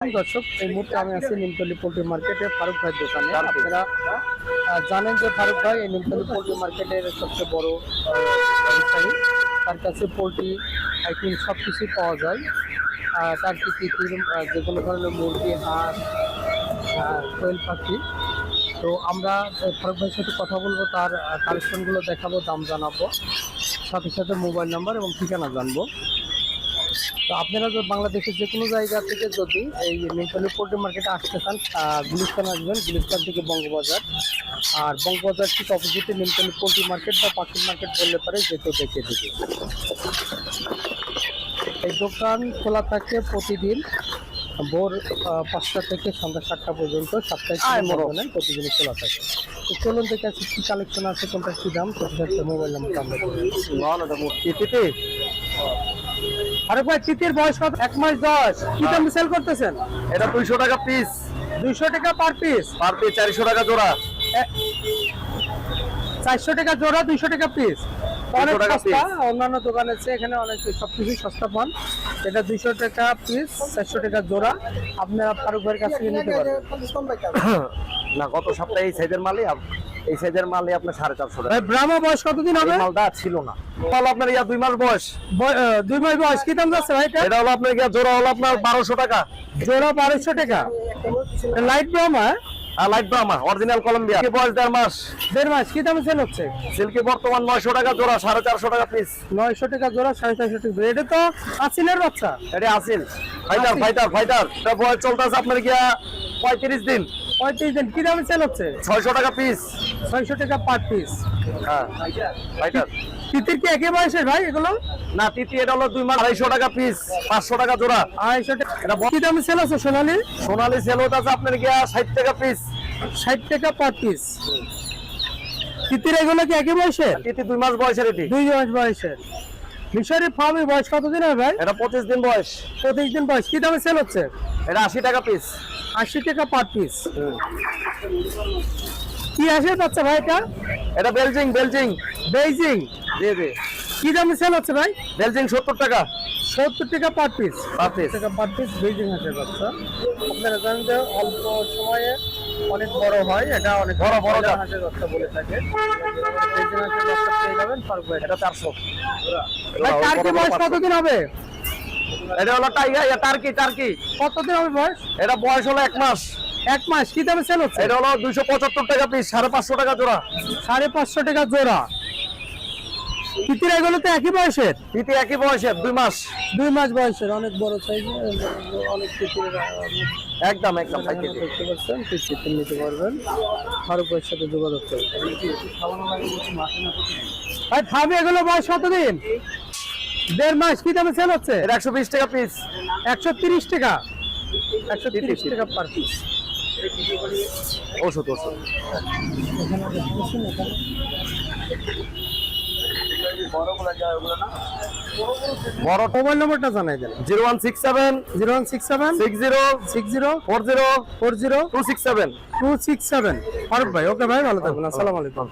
দর্শক এই মুহূর্তে আমি আছি নিমতলি পোল্ট্রি মার্কেটে ফারুক ভাইয়ের দোকানে। আপনারা জানেন যে ফারুক ভাই এই নিমতলি পোল্ট্রি মার্কেটের সবচেয়ে বড় ব্যবসায়ী। তার কাছে পোল্ট্রি আইটেম সব কিছুই পাওয়া যায়। তার কি কি কি, যে কোনো ধরনের মুরগি হাঁস কোয়েল পাখি। তো আমরা ফারুক ভাইয়ের সাথে কথা বলব তার কালেকশনগুলো দেখাবো দাম জানাব। সাথে সাথে মোবাইল নাম্বার এবং ঠিকানা জানব। তো আপনারা যদি বাংলাদেশের যে কোনো জায়গা থেকে যদি এই মেন্টালি পোল্ট্রি মার্কেটে আসতে চান গুলিস্তান আসবেন গুলিস্তান থেকে বঙ্গবাজার। আর বঙ্গবাজার ঠিক অপোজিটে মেন্টালি পোল্ট্রি মার্কেট বা পাখির মার্কেট বললে পারে যেতে দেখে দিবে। এই দোকান খোলা থাকে প্রতিদিন ভোর পাঁচটা থেকে সন্ধ্যা সাতটা পর্যন্ত। সাপ্তাহিক প্রতিদিনই খোলা থাকে। তো চলুন দেখে আছে কি কালেকশন আছে কোনটা কি দাম সাথে মোবাইল নাম্বার। আমরা আরে ভাই চিতির বয়স কত? এক মাস দশ। কি দাম সেল করতেছেন? এটা দুইশো টাকা পিস দুইশো টাকা পার পিস পার পিস চারশো টাকা জোড়া। চারশো টাকা জোড়া দুইশো টাকা পিস অনেক সস্তা অন্যান্য দোকানের চেয়ে এখানে অনেক সবকিছু সস্তা পান। এটা দুইশো টাকা পিস চারশো টাকা জোড়া। আপনারা ফারুক ভাইয়ের কাছ থেকে নিতে পারবেন। না গত সপ্তাহে এই সাইজের মালই এই সাইজের মালই আপনার সাড়ে চারশো টাকা। ভাই ব্রাহ্মা বয়স কতদিন হবে? মালটা ছিল না। মাল আপনার ইয়া দুই মাস বয়স। দুই মাস বয়স কি দাম যাচ্ছে ভাই এটা? হলো আপনার ইয়া জোড়া হলো আপনার বারোশো টাকা। জোড়া বারোশো টাকা। লাইট ব্রাহ্মা আর লাইট ব্রাহ্মা অরিজিনাল কলম্বিয়া কি বয়স দেড় মাস। দেড় মাস কি দামে সেল হচ্ছে? সিল্কি বর্তমান নয়শো টাকা জোড়া সাড়ে চারশো টাকা পিস নয়শো টাকা জোড়া সাড়ে চারশো টাকা। এটা তো আসিলের বাচ্চা। এটা আসিল ফাইটার। ফাইটার ফাইটার এটা বয়স চলতেছে আপনার গিয়া পঁয়ত্রিশ দিন। পঁয়ত্রিশ দিন। কি দামে সেল হচ্ছে? ছয়শো টাকা পিস ছয়শো টাকা পার পিস হ্যাঁ তিতির কি একই বয়সের ভাই এগুলো? না তিতি এটা হলো দুই মাস। আড়াইশো টাকা পিস পাঁচশো টাকা জোড়া। আড়াইশো টাকা। কি দামে সেল হচ্ছে সোনালি? সোনালি সেল হতে আপনার গিয়া ষাট টাকা পিস ষাট টাকা পার পিস তিতির এগুলো কি একই বয়সের? তিতি দুই মাস বয়সের এটি। দুই মাস বয়সের। মিশরি ফার্মের বয়স কতদিন হবে ভাই? এটা পঁচিশ দিন বয়স। পঁচিশ দিন বয়স। কি দামে সেল হচ্ছে? এটা আশি টাকা পিস আশি টাকা পার পিস কি আসে বাচ্চা ভাই এটা? এটা বেলজিং বেলজিং। বেইজিং জি জি। কি দামে সেল হচ্ছে ভাই? বেলজিং সত্তর টাকা। সত্তর টাকা পার পিস পার পিস টাকা পার পিস বেইজিং হাঁসের বাচ্চা। আপনারা জানেন যে অল্প সময়ে অনেক বড় হয় এটা অনেক বড়, বড় হাঁসের বলে থাকে। এটা চারশো। বয়স কতদিন হবে? এটা হলো টাইগার এটা টার্কি টার্কি। কতদিন হবে বয়স? এটা বয়স হলো এক মাস। এক মাস কি দামে সেল হচ্ছে? এটা হলো দুইশো পঁচাত্তর টাকা পিস সাড়ে পাঁচশো টাকা জোড়া। সাড়ে পাঁচশো টাকা জোড়া। তিতির এগুলো তো একই বয়সের? তিতি একই বয়সের দুই মাস। দুই মাস বয়সের অনেক বড় সাইজ অনেক তিতির একদম একদম পাইকারি। দেখতে পাচ্ছেন তিতির নিতে পারবেন। ফারুক ভাইয়ের সাথে যোগাযোগ করবেন ভাই থামে এগুলো বয়স কতদিন? দেড় মাস কি দামে সেল হচ্ছে? একশো বিশ টাকা পিস একশো তিরিশ টাকা? একশো তিরিশ টাকা পার পিস ওষুধ ওষুধ। বড় মোবাইল নম্বরটা জানাই দেন। Zero one six seven. Zero one six seven. Six zero. Six zero. Four zero. Four zero. Two six seven. Two six seven. Farooq ভাই ওকে ভাই ভালো থাকবেন। আসসালামু আলাইকুম।